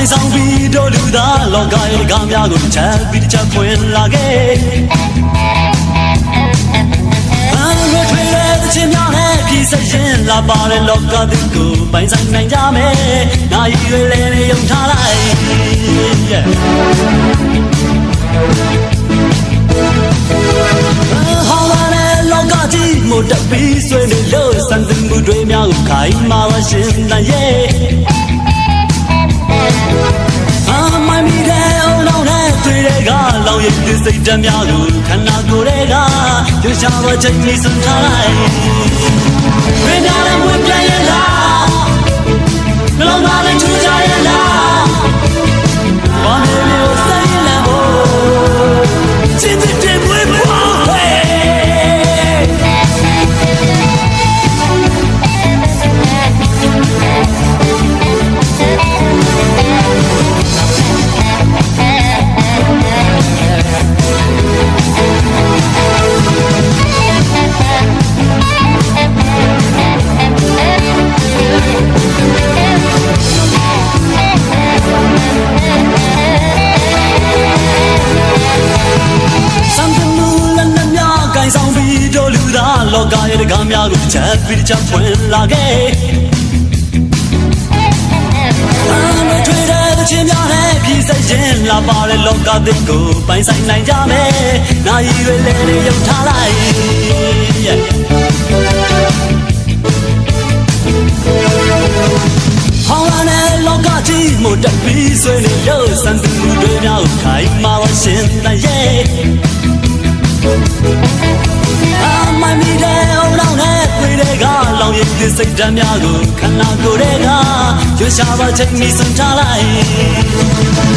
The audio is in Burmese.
င်ဆောင်ပြီးတို့လူသားလောကရဲ့ကားများကိုတစ်ချက်ပြီးတစ်ချက်ဖွင့်လာခဲ့အန်ရထွေတဲ့ချင်းများနဲ့ပြည်စရင်လာပါတဲ့လောကသူကိုပိုင်ဆိုင်နိုင်ကြမယ်။နိုင်ရွယ်လဲနေုံထားလိုက် yeah. ဟောင်းလာတဲ့လောကကြီးမို့တက်ပြီးဆွေးနေလို့စံသင်မှုတွေများကိုခိုင်းမာဝရှင်နိုင်ရဲ့ တို့ရဲ့ဒီစိတ်ဓာတ်များကိုခန္ဓာကိုယ်တွေကရွှေချဝချိန်နေစံထားလိုက်ဝိညာဉ်လည်းဝင်ပြရဲ့လားနှလုံးသားလည်းထူကြရဲ့လားဘာလို့လဲစိတ်လည်းဟိုချစ်တဲ့ လောကရဲ့တကားများကိုချက်ပြီးတစ်ချက်ဖွင့်လာခဲ့အမထွေတဲ့ချင်းများနဲ့ပြည်စရင်လာပါတဲ့လောကသစ်ကိုပိုင်ဆိုင်နိုင်ကြမယ်။နိုင်ရွယ်လေးလေးရုပ်ထားလိုက် yeah. ဟောင်းလာတဲ့လောကကြီးမို့တက်ပြီးဆွေးနေလို့စံသူတွေများကိုခိုင်းမာဝရှင်တဲ့ လောင်ရည်သစိတ်ဓာတ်များကိုခန္ဓာကိုယ်တွေကရွှေရှားပါချိန်မီစွန်ထားလိုက်